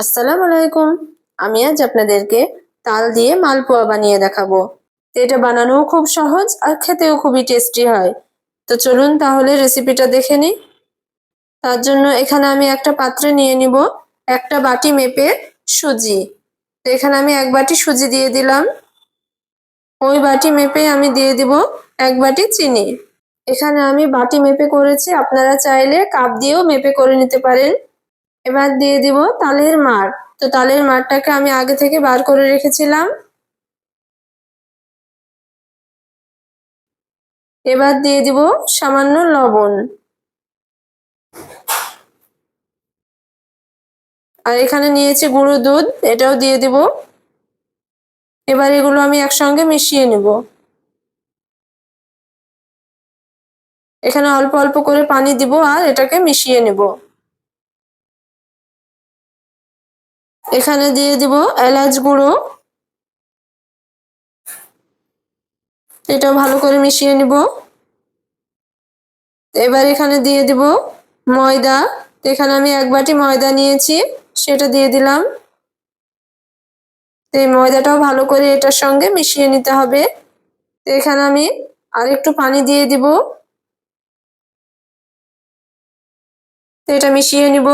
আসসালামু আলাইকুম। আমি আজ আপনাদেরকে তাল দিয়ে মালপোয়া বানিয়ে দেখাবো। তো এটা বানানোও খুব সহজ আর খেতেও খুবই টেস্টি হয়। তো চলুন তাহলে রেসিপিটা দেখে নিই। তার জন্য এখানে আমি একটা পাত্রে নিয়ে নিব একটা বাটি মেপে সুজি। তো এখানে আমি এক বাটি সুজি দিয়ে দিলাম। ওই বাটি মেপে আমি দিয়ে দিব এক বাটি চিনি। এখানে আমি বাটি মেপে করেছি। আপনারা চাইলে কাপ দিয়েও মেপে করে নিতে পারেন। এবার দিয়ে দিব তালের মার তো তালের মারটাকে আমি আগে থেকে বার করে রেখেছিলাম। এবার দিয়ে দিব সামান্য লবণ। আর এখানে নিয়েছি গুঁড়ো দুধ, এটাও দিয়ে দিব। এবার এগুলো আমি একসঙ্গে মিশিয়ে নেব। এখানে অল্প অল্প করে পানি দিব আর এটাকে মিশিয়ে নেব। এখানে দিয়ে দিব এলাচ গুঁড়ো। এটাও ভালো করে মিশিয়ে নিব। এবার এখানে দিয়ে দিব ময়দা। এখানে আমি এক বাটি ময়দা নিয়েছি, সেটা দিয়ে দিলাম। এই ময়দাটাও ভালো করে এটার সঙ্গে মিশিয়ে নিতে হবে। এখানে আমি আরেকটু পানি দিয়ে দিব। এটা মিশিয়ে নিব।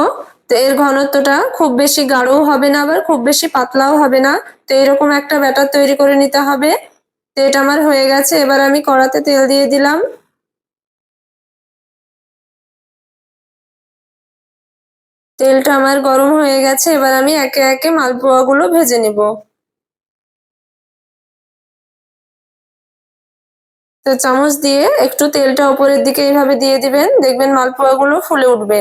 তো এর ঘনত্বটা খুব বেশি গাঢ়ও হবে না আবার খুব বেশি পাতলাও হবে না। তো এরকম একটা ব্যাটার তৈরি করে নিতে হবে। তো এটা আমার হয়ে গেছে। এবার আমি কড়াতে তেল দিয়ে দিলাম। তেলটা আমার গরম হয়ে গেছে। এবার আমি একে একে মালপোয়াগুলো ভেজে নেব। তো চামচ দিয়ে একটু তেলটা উপরের দিকে এইভাবে দিয়ে দিবেন। দেখবেন মালপোয়াগুলো ফুলে উঠবে।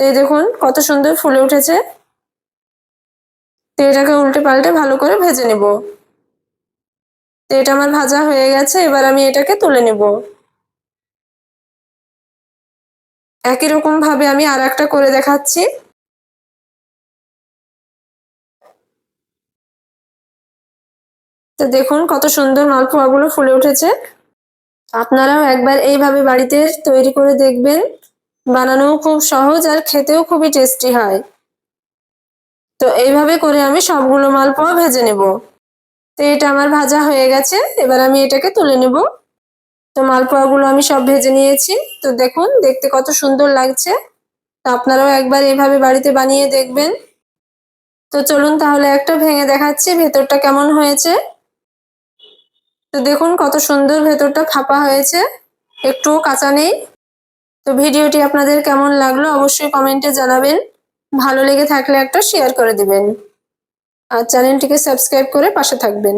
এই দেখুন, কত সুন্দর ফুলে উঠেছে। তো এটাকে উল্টে পাল্টে ভালো করে ভেজে নেব। তো এটা আমার ভাজা হয়ে গেছে, এবার আমি এটাকে তুলে নেব। একই রকম ভাবে আমি আর একটা করে দেখাচ্ছি। তো দেখুন, কত সুন্দর মালপোয়াগুলো ফুলে উঠেছে। আপনারাও একবার এইভাবে বাড়িতে তৈরি করে দেখবেন। বানানোও খুব সহজ আর খেতেও খুবই টেস্টি হয়। তো এইভাবে করে আমি সবগুলো মালপোয়া ভেজে নেব। তো এটা আমার ভাজা হয়ে গেছে, এবার আমি এটাকে তুলে নেব। তো মালপোয়াগুলো আমি সব ভেজে নিয়েছি। তো দেখুন, দেখতে কত সুন্দর লাগছে। তো আপনারাও একবার এইভাবে বাড়িতে বানিয়ে দেখবেন। তো চলুন তাহলে একটা ভেঙে দেখাচ্ছি, ভেতরটা কেমন হয়েছে। তো দেখুন, কত সুন্দর ভেতরটা ফাঁপা হয়েছে। একটুও কাঁচা নেই। তো ভিডিওটি আপনাদের কেমন লাগল অবশ্যই কমেন্টে জানাবেন। ভালো লেগে থাকলে একটা শেয়ার করে দিবেন। আর চ্যানেলটিকে সাবস্ক্রাইব করে পাশে থাকবেন।